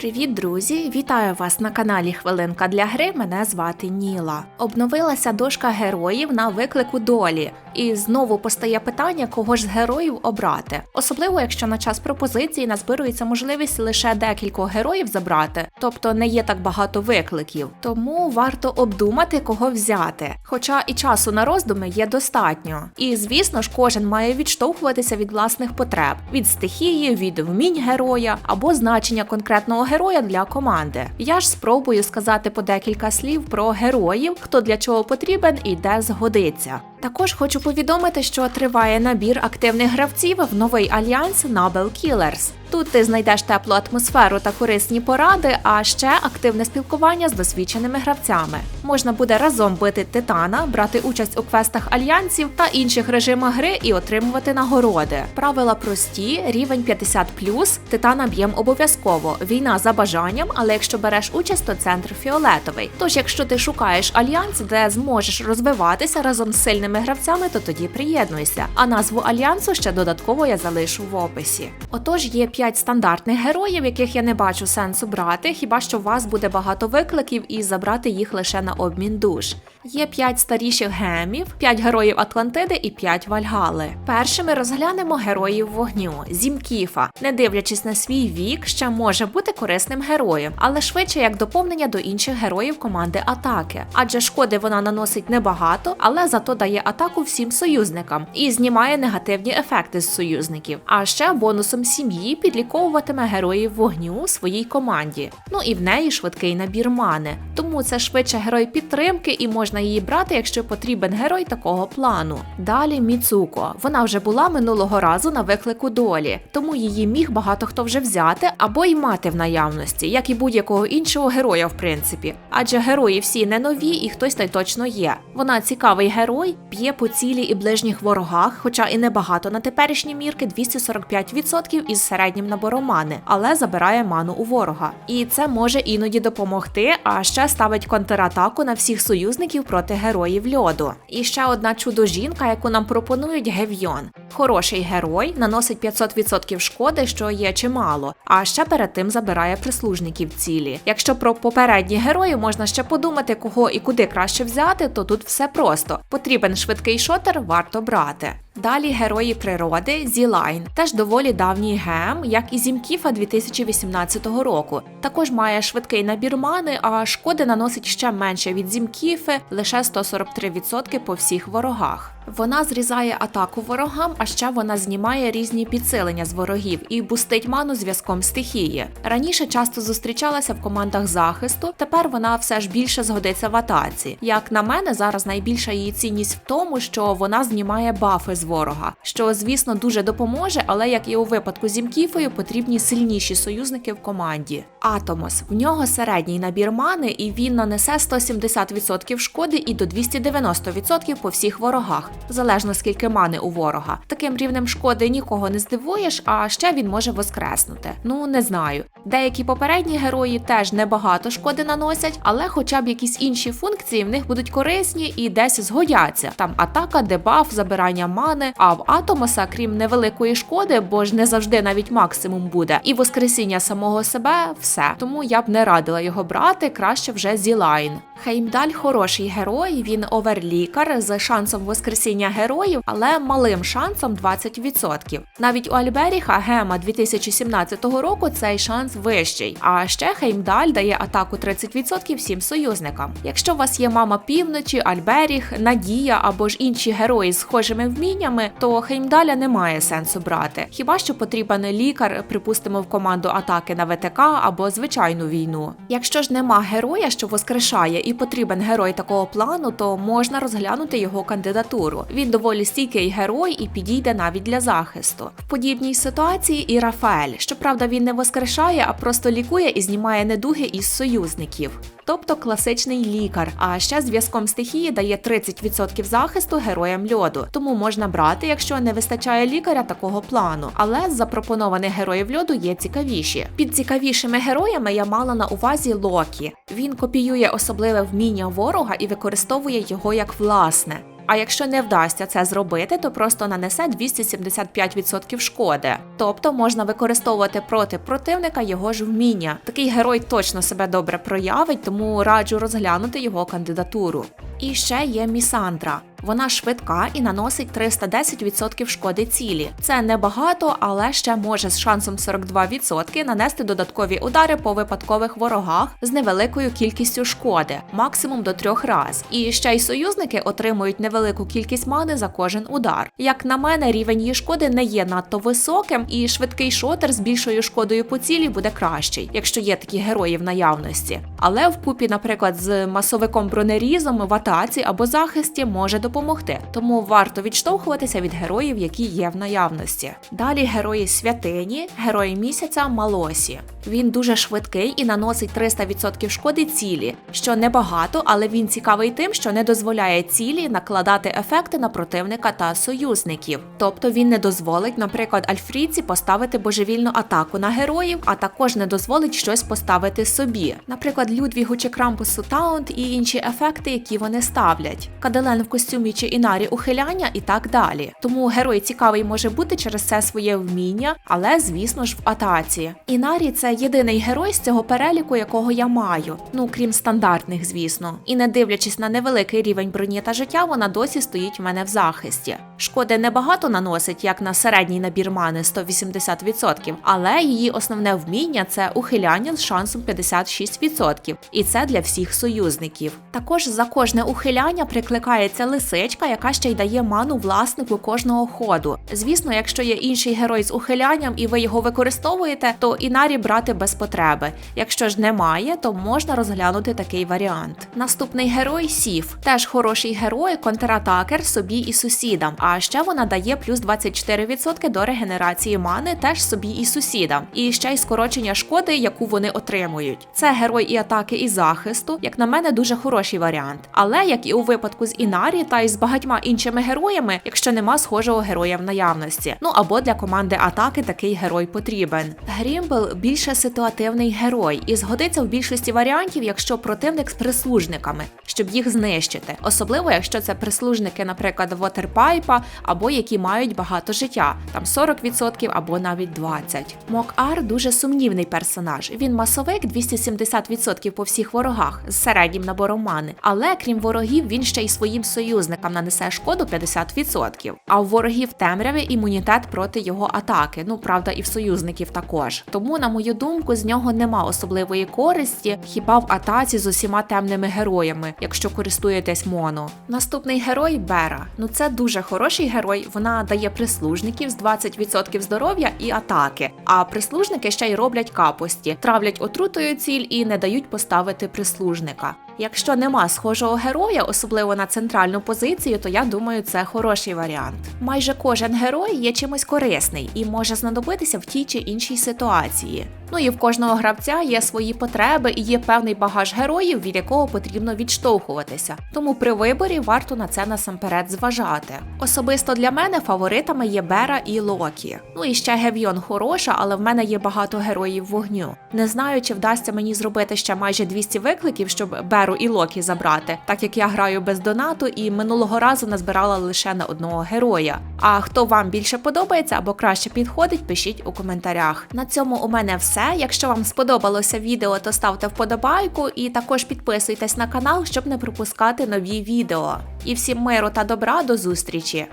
Привіт, друзі! Вітаю вас на каналі Хвилинка для гри. Мене звати Ніла. Обновилася дошка героїв на виклику долі, і знову постає питання, кого ж з героїв обрати. Особливо, якщо на час пропозиції назбирується можливість лише декількох героїв забрати, тобто не є так багато викликів. Тому варто обдумати, кого взяти. Хоча і часу на роздуми є достатньо. І звісно ж, кожен має відштовхуватися від власних потреб, від стихії, від вмінь героя або значення конкретного героя для команди. Я ж спробую сказати по декілька слів про героїв, хто для чого потрібен і де згодиться. Також хочу повідомити, що триває набір активних гравців в новий альянс Nobel Killers. Тут ти знайдеш теплу атмосферу та корисні поради, а ще активне спілкування з досвідченими гравцями. Можна буде разом бити титана, брати участь у квестах альянсів та інших режимах гри і отримувати нагороди. Правила прості, рівень 50+, титана б'єм обов'язково. Війна за бажанням, але якщо береш участь, то центр фіолетовий. Тож, якщо ти шукаєш альянс, де зможеш розвиватися разом з сильними гравцями, то тоді приєднуйся. А назву альянсу ще додатково я залишу в описі. Отож, є 5 стандартних героїв, яких я не бачу сенсу брати, хіба що у вас буде багато викликів і забрати їх лише на обмін душ. Є 5 старіших гемів, 5 героїв Атлантиди і 5 Вальгали. Першими розглянемо героїв вогню Зімкіфа. Не дивлячись на свій вік, ще може бути корисним героєм, але швидше як доповнення до інших героїв команди атаки. Адже шкоди вона наносить небагато, але зато дає атаку всім союзникам і знімає негативні ефекти з союзників. А ще бонусом сім'ї підліковуватиме героїв вогню своїй команді. Ну і в неї швидкий набір мани. Тому це швидше герой підтримки і можна її брати, якщо потрібен герой такого плану. Далі Міцуко. Вона вже була минулого разу на виклику долі, тому її міг багато хто вже взяти або й мати в наявності, як і будь-якого іншого героя, в принципі. Адже герої всі не нові, і хтось та й точно є. Вона цікавий герой, б'є по цілі і ближніх ворогах, хоча і небагато на теперішні мірки 245% із середнім набором мани, але забирає ману у ворога. І це може іноді допомогти, а ще ставить контратаку на всіх союзників проти героїв льоду. І ще одна чудо жінка, яку нам пропонують Гевйон. Хороший герой наносить 500% шкоди, що є чимало, а ще перед тим забирає прислужників цілі. Якщо про попередні герої можна ще подумати, кого і куди краще взяти, то тут все просто. Потрібен швидкий шотер, варто брати. Далі герої природи Зілайн, теж доволі давній гем, як і Зімкіфа 2018 року. Також має швидкий набір мани, а шкоди наносить ще менше від Зімкіфи, лише 143% по всіх ворогах. Вона зрізає атаку ворогам, а ще вона знімає різні підсилення з ворогів і бустить ману зв'язком стихії. Раніше часто зустрічалася в командах захисту, тепер вона все ж більше згодиться в атаці. Як на мене, зараз найбільша її цінність в тому, що вона знімає бафи з ворога, що звісно дуже допоможе, але як і у випадку з Імкіфою, потрібні сильніші союзники в команді. Атомос в нього середній набір мани, і він нанесе 170% шкоди і до 290% по всіх ворогах, залежно скільки мани у ворога. Таким рівнем шкоди нікого не здивуєш, а ще він може воскреснути. Ну не знаю. Деякі попередні герої теж небагато шкоди наносять, але хоча б якісь інші функції в них будуть корисні і десь згодяться. Там атака, дебаф, забирання мани. А в Атомоса, крім невеликої шкоди, бо ж не завжди навіть максимум буде, і воскресіння самого себе все. Тому я б не радила його брати, краще вже Зілайн. Хеймдаль хороший герой, він оверлікар з шансом воскресіння героїв, але малим шансом 20%. Навіть у Альберіха Гема 2017 року цей шанс вищий. А ще Хеймдаль дає атаку 30% всім союзникам. Якщо у вас є мама півночі, Альберіг, Надія або ж інші герої з схожими вміннями, то Хеймдаля немає сенсу брати. Хіба що потрібен лікар, припустимо, в команду атаки на ВТК або звичайну війну. Якщо ж нема героя, що воскрешає і потрібен герой такого плану, то можна розглянути його кандидатуру. Він доволі стійкий герой і підійде навіть для захисту. В подібній ситуації і Рафаель. Щоправда, він не воскрешає, а просто лікує і знімає недуги із союзників. Тобто класичний лікар. А ще зв'язком стихії дає 30% захисту героям льоду. Тому можна брати, якщо не вистачає лікаря такого плану. Але з запропонованих героїв льоду є цікавіші. Під цікавішими героями я мала на увазі Локі. Він копіює особливе вміння ворога і використовує його як власне. А якщо не вдасться це зробити, то просто нанесе 275% шкоди. Тобто можна використовувати проти противника його ж вміння. Такий герой точно себе добре проявить, тому раджу розглянути його кандидатуру. І ще є Місандра. Вона швидка і наносить 310% шкоди цілі. Це небагато, але ще може з шансом 42% нанести додаткові удари по випадкових ворогах з невеликою кількістю шкоди, максимум до трьох раз. І ще й союзники отримують невелику кількість мани за кожен удар. Як на мене, рівень її шкоди не є надто високим, і швидкий шотер з більшою шкодою по цілі буде кращий, якщо є такі герої в наявності. Але вкупі, наприклад, з масовиком бронерізом в атаці або захисті може допомогти, тому варто відштовхуватися від героїв, які є в наявності. Далі герої святині, герої місяця Малосі. Він дуже швидкий і наносить 300% шкоди цілі, що небагато, але він цікавий тим, що не дозволяє цілі накладати ефекти на противника та союзників. Тобто він не дозволить, наприклад, Альфрідці поставити божевільну атаку на героїв, а також не дозволить щось поставити собі, наприклад, Людвігу чи Крампусу Таунт і інші ефекти, які вони ставлять. Каделен в костюмі чи Інарі ухиляння і так далі. Тому герой цікавий може бути через це своє вміння, але звісно ж в атаці. Інарі це єдиний герой з цього переліку, якого я маю. Ну крім стандартних, звісно. І не дивлячись на невеликий рівень броні та життя, вона досі стоїть в мене в захисті. Шкоди небагато наносить, як на середній набір мани 180%, але її основне вміння це ухиляння з шансом 56%. І це для всіх союзників. Також за кожне ухиляння прикликається лисичка, яка ще й дає ману власнику кожного ходу. Звісно, якщо є інший герой з ухилянням і ви його використовуєте, то інарі брати без потреби. Якщо ж немає, то можна розглянути такий варіант. Наступний герой Сіф, теж хороший герой, контратакер собі і сусідам. А ще вона дає плюс 24% до регенерації мани теж собі і сусідам, і ще й скорочення шкоди, яку вони отримують. Це герой і атаки, і захисту, як на мене, дуже хороший варіант. Але як і у випадку з Інарі та й з багатьма іншими героями, якщо нема схожого героя в наявності. Ну або для команди атаки такий герой потрібен. Грімбл більше ситуативний герой і згодиться в більшості варіантів, якщо противник з прислужниками, щоб їх знищити, особливо якщо це прислужники, наприклад, Вотерпайпа або які мають багато життя, там 40% або навіть 20%. Мок-Ар дуже сумнівний персонаж. Він масовик 270% по всіх ворогах з середнім набором мани. Але крім ворогів, він ще й своїм союзникам нанесе шкоду 50%. А у ворогів темряві імунітет проти його атаки. Ну правда, і в союзників також. Тому, на мою думку, з нього нема особливої користі, хіба в атаці з усіма темними героями, якщо користуєтесь моно. Наступний герой Бера. Ну це дуже хороший герой. Вона дає прислужників з 20% здоров'я і атаки. А прислужники ще й роблять капості, травлять отрутою ціль і не дають поставити прислужника. Якщо нема схожого героя, особливо на центральну позицію, то я думаю, це хороший варіант. Майже кожен герой є чимось корисний і може знадобитися в тій чи іншій ситуації. Ну і в кожного гравця є свої потреби і є певний багаж героїв, від якого потрібно відштовхуватися. Тому при виборі варто на це насамперед зважати. Особисто для мене фаворитами є Бера і Локі. Ну і ще Гевйон хороша, але в мене є багато героїв вогню. Не знаю, чи вдасться мені зробити ще майже 200 викликів, щоб Беру і Локі забрати, так як я граю без донату і минулого разу назбирала лише на одного героя. А хто вам більше подобається або краще підходить, пишіть у коментарях. На цьому у мене все. Якщо вам сподобалося відео, то ставте вподобайку і також підписуйтесь на канал, щоб не пропускати нові відео. І всім миру та добра до зустрічі!